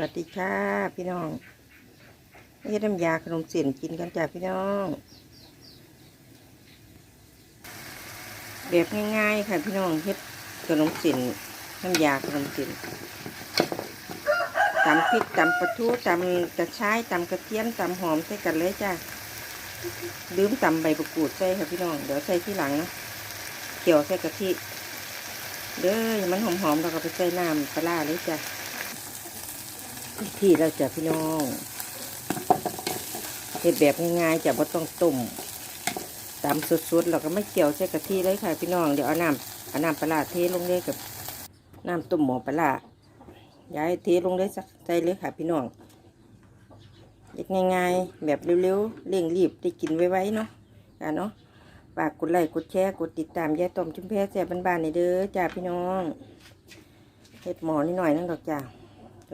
วัสดีค่ะพี่น้องนี่น้ำยาขนมเสียนกินกันจ้ะพี่น้องแบบง่ายๆค่ะพี่น้องเฮ็ดขนมเสียนน้ำยาขนมเสียนตำพริกตำปลาทูตำกระชายตำกระเทียมตำหอมใส่กันเลยจ้ะลืมตำใบมะกูดใส่ค่ะพี่น้องเดี๋ยวใส่ที่หลังนะเกี่ยวใส่กะทิเด้อมันหอมๆเราก็ไปใส่น้ำปลาร้าเลยจ้ะ ที่เราจะพี่น้องเห็ดแบบง่ายๆจะไม่ต้องต้มตามสุดๆเราก็ไม่เกี่ยวใส่กะทิเลยค่ะพี่น้องเดี๋ยวเอาน้ำเอาน้ำปลาเทลงเลยกับน้ำต้มหมูปลาย้ายเทลงเลยสักใจเลยค่ะพี่น้องเด็กง่ายๆ แบบเร็วๆเร่งรีบได้กินไว้ๆเนาะอะเนาะฝากกดไลค์กดแชร์กดติดตามยายต้มจุ่มแพ้แซ่บบ้านๆนี่เด้อจ้าพี่น้องเห็ดหมอนิดหน่อยนั่นดอกจ้า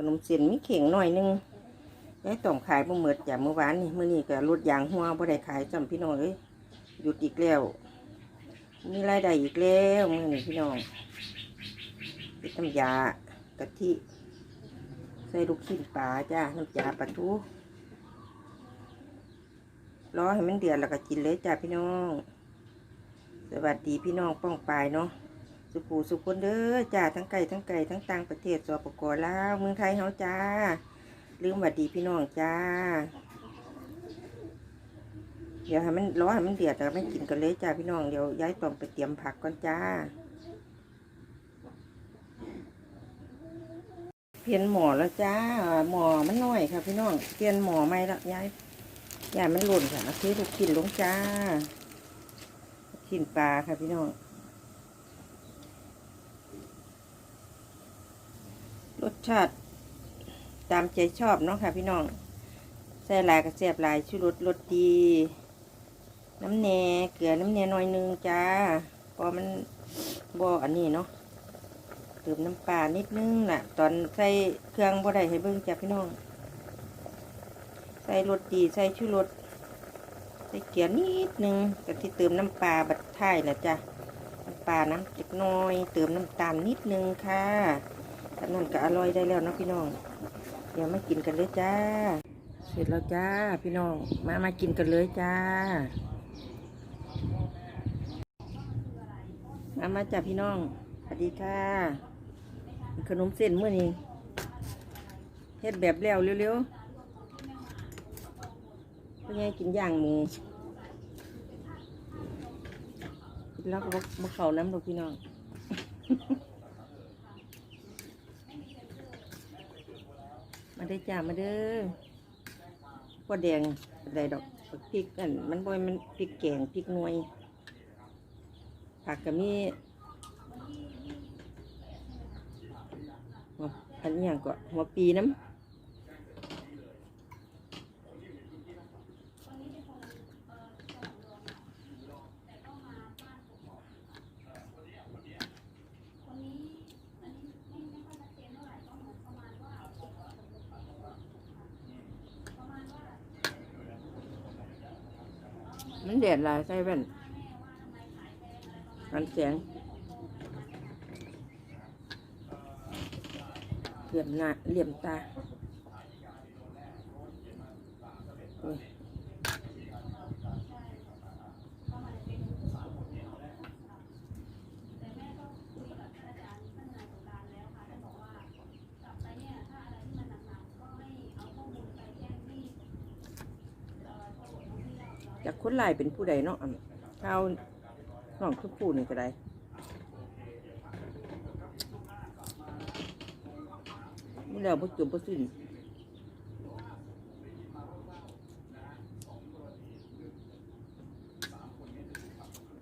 นมเสียนมีเข่งหน่อยนึงไอ้ต้มขายบ่เหมือดจากเมื่อวานนี่เมื้อนี้ก็ลดยางหัวบ่ได้ขายจำพี่น้องเอ้ยหยุดอีกแล้วมีรายได้อีกแล้วมื้อนี้พี่น้องเป็นน้ำยากะทิใส่ลูกชิ้นปลาจ้าน้ำยาปลาทูรอให้มันเดือดแล้วก็กินเลยจ้าพี่น้อง สวัสดีพี่น้องป้องปายเนาะ สุปูสุคนเด้อจ้าทั้งไก่ทั้งไก่ทั้งต่างประเทศสปปลาวเมืองไทยเฮาจ้า ลืมหวัดดีพี่น้องจ้า เดี๋ยวให้มันร้อนให้มันเดือดแล้วไม่กินกันเลยจ้าพี่น้องเดี๋ยวย้ายตอมไปเตรียมผักก่อนจ้า เปลี่ยนหมอแล้วจ้าหมอมันน้อยค่ะพี่น้องเปลี่ยนหมอใหม่แล้วย้ายย้ายมันหล่นค่ะเอาเทลูกชิ้นลงจ้ากินปลาค่ะพี่น้อง รส ชาติ ตามใจชอบเนาะค่ะพี่น้องใส่ลายกระเสียบลายชูรสรสดี น้ำแหนเกลือน้ำแหนหน่อยหนึงจ้าพอมันบ่อันนี้เนาะเติมน้ำปลานิดนึงน่ะ ตอนใส่เครื่องบ่ได้ให้เบิ่งจ้าพี่น้อง ใส่รสดีใส่ชูรสใส่เกลือนิดนึงก็ที่เติมน้ำปลาบัดท้ายแหละจ้ะน้ำปลาน้ำจิกน้อย เติมน้ำตาลนิดนึงค่ะ อันนั้นก็อร่อยได้แล้วนะพี่น้อง เดี๋ยวมากินกันเลยจ้า เสร็จแล้วจ้าพี่น้อง มามากินกันเลยจ้า มามาจ้าพี่น้อง สวัสดีค่ะ ขนมเส้นเมื่อนี้เฮ็ดแบบแล้วเร็วๆเป็นไงกินย่างหมูกินแล้วก็บ่บ่เขาน้ำดอกพี่น้อง มา ได้จ้ามาเด้อพวแดงอะไรดอกบักพริกอันมันบ่อยมันพริกแกงพริกหน่วย ผักก็มีหัวอันนี้อย่างก็หัวปีน้ำ มันแดดหลายใส่แว่นกันแสงเหลี่ยมหน้าเหลี่ยมตาโอ้ยจาก คนลายเป็นผู้ใดเนาะอั่นข้าวน้องคือผู้นี่ก็ได้นี่แล้วบ่จบบ่สิ้น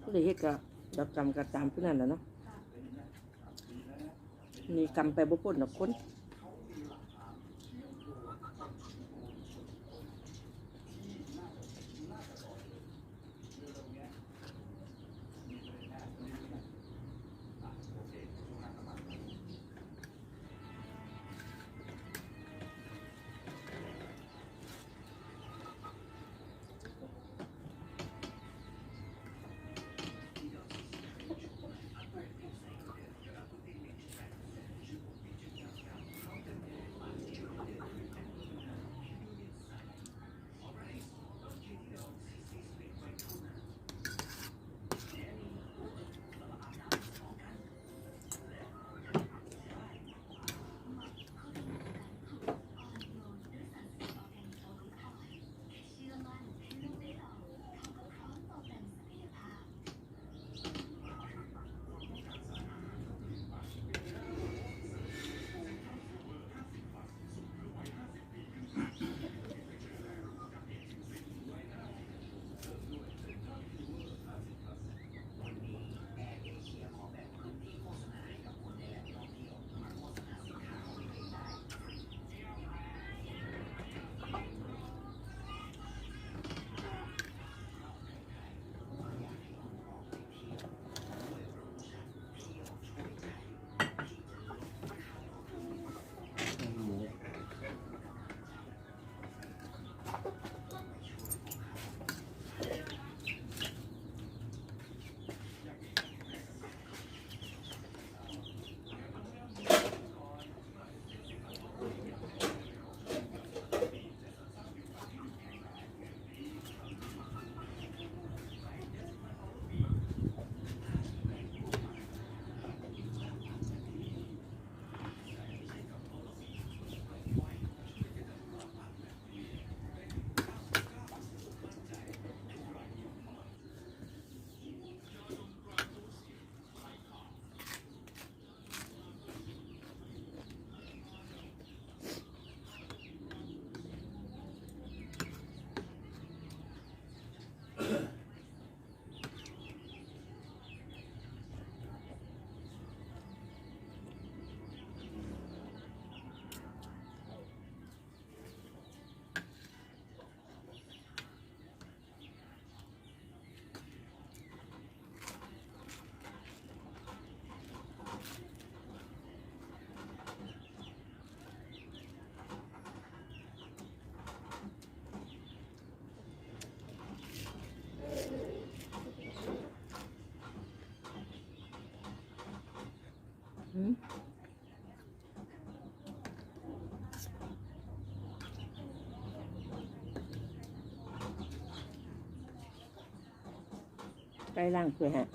ผู้ใดเฮ็ดก็ดอกกรรมก็ตามผู้นั้นแหละเนาะมีกรรมไปบ่พ้นดอกคน ไปล่างสวยฮะ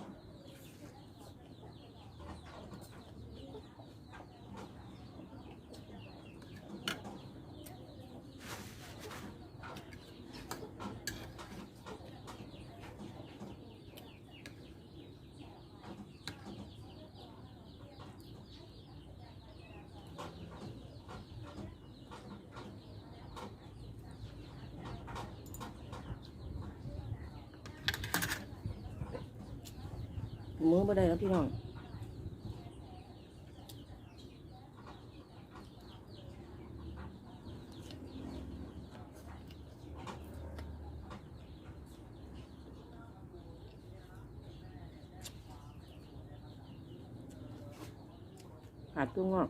มือบ่ได้แล้วพี่น้องขาดตัวงอก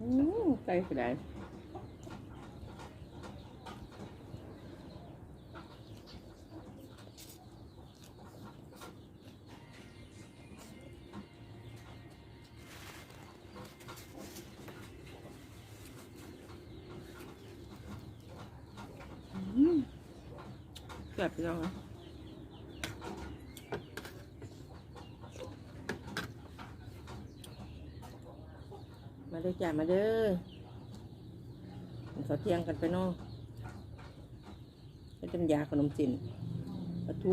อื มใส่ก็ได้อืมแซ่บพี่น้องอมาเด้อจ้ามาเด้อ กินข้าเที่ยงกันไปนาะเป็นยาขนมจีนปลาทู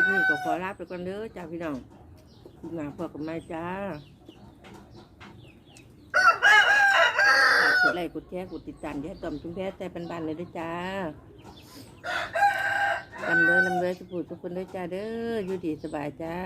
ลิปนี้ก็ขอลาไปก่อนเด้อจ้าพี่น้องคุณหมาพอกันใหม่จ้าฝากดไลค์กดแชร์กดติดตามแย่ต่อมชุ่มแพ้แต่ป็นบ้านเลยด้วยจ้าลำเลยลำเลยสุขสุขคนเด้อจ้าเด้ออยู่ดีสบายจ้า